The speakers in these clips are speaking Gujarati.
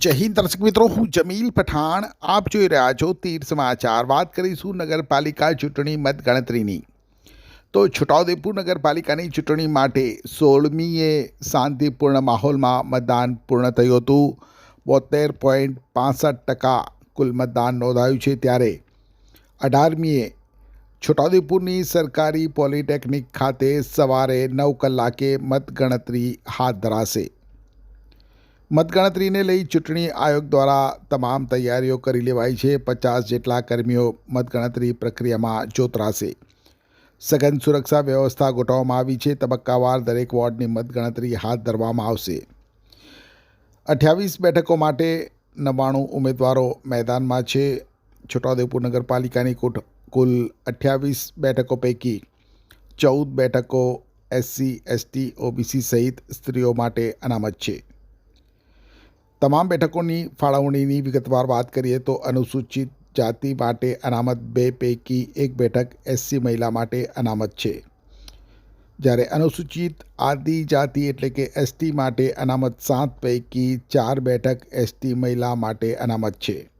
જય હિન્દ દર્શક મિત્રો, હું જમીલ પઠાણ. આપ જોઈ રહ્યા છો તીર સમાચાર. વાત કરીશું નગરપાલિકા ચૂંટણી મતગણતરીની. તો છોટાઉદેપુર નગરપાલિકાની ચૂંટણી માટે સોળમીએ શાંતિપૂર્ણ માહોલમાં મતદાન પૂર્ણ થયું હતું. બોતેર પોઈન્ટ પાસઠ ટકા કુલ મતદાન નોંધાયું છે ત્યારે. અઢારમીએ છોટાઉદેપુરની સરકારી પોલિટેકનિક ખાતે સવારે નવ કલાકે મતગણતરી હાથ ધરાશે. મતગણતરીને લઈ ચૂંટણી આયોગ દ્વારા તમામ તૈયારીઓ કરી લેવાઈ છે. પચાસ જેટલા કર્મીઓ મતગણતરી પ્રક્રિયામાં જોતરાશે. સઘન સુરક્ષા વ્યવસ્થા ગોઠવવામાં આવી છે. તબક્કાવાર દરેક વોર્ડની મતગણતરી હાથ ધરવામાં આવશે. અઠ્યાવીસ બેઠકો માટે નવ્વાણું ઉમેદવારો મેદાનમાં છે. છોટાઉદેપુર નગરપાલિકાની કુટ કુલ અઠ્યાવીસ બેઠકો પૈકી ચૌદ બેઠકો એસસી, એસટી, ઓબીસી સહિત સ્ત્રીઓ માટે અનામત છે. તમામ બેઠકોની ફાળવણીની વિગતવાર વાત કરીએ તો અનુસૂચિત જાતિ માટે અનામત, બે પૈકી એક બેઠક એસસી મહિલા માટે અનામત છે. જ્યારે અનુસૂચિત આદિજાતિ એટલે કે એસટી માટે અનામત સાત પૈકી ચાર બેઠક એસટી મહિલા માટે અનામત છે.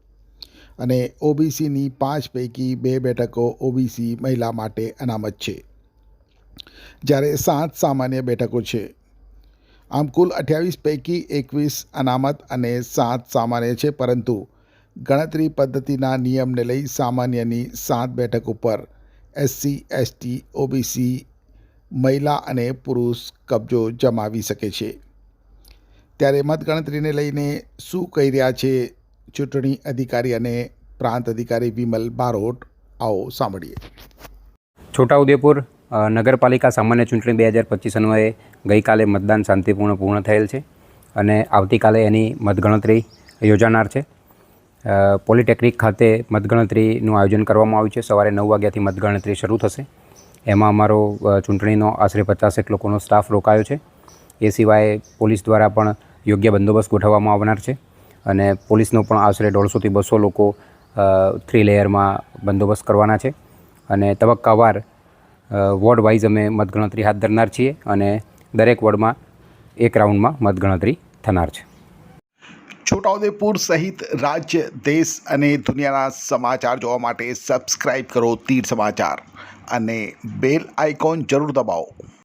અને ઓબીસીની પાંચ પૈકી બે બેઠકો ઓબીસી મહિલા માટે અનામત છે. જ્યારે સાત સામાન્ય બેઠકો છે. આમ કુલ અઠ્યાવીસ પૈકી એકવીસ અનામત અને સાત સામાન્ય છે, પરંતુ ગણતરી પદ્ધતિના નિયમને લઈ સામાન્યની સાત બેઠક ઉપર એસસી, એસટી, ઓબીસી, મહિલા અને પુરુષ કબજો જમાવી શકે છે. ત્યારે મતગણતરીને લઈને શું કહી રહ્યા છે ચૂંટણી અધિકારી અને પ્રાંત અધિકારી વિમલ બારોટ? આવો સાંભળીએ. છોટાઉદેપુર નગરપાલિકા સામાન્ય ચૂંટણી બે હજાર પચીસ અન્વયે ગઈકાલે મતદાન શાંતિપૂર્ણ પૂર્ણ થયેલ છે અને આવતીકાલે એની મતગણતરી યોજાનાર છે. પોલિટેકનિક ખાતે મતગણતરીનું આયોજન કરવામાં આવ્યું છે. સવારે નવ વાગ્યાથી મતગણતરી શરૂ થશે. એમાં અમારો ચૂંટણીનો આશરે પચાસેક લોકોનો સ્ટાફ રોકાયો છે. એ સિવાય પોલીસ દ્વારા પણ યોગ્ય બંદોબસ્ત ગોઠવવામાં આવનાર છે અને પોલીસનો પણ આશરે દોઢસોથી બસો લોકો થ્રી લેયરમાં બંદોબસ્ત કરવાના છે. અને તબક્કાવાર વોર્ડ વાઇઝ અમે મતગણતરી હાથ ધરનાર છીએ અને દરેક વોર્ડમાં એક રાઉન્ડમાં મતગણતરી થનાર છે. છોટાઉદેપુર સહિત રાજ્ય, દેશ અને દુનિયાના સમાચાર જોવા માટે સબસ્ક્રાઈબ કરો તીર સમાચાર અને બેલ આઇકોન જરૂર દબાવો.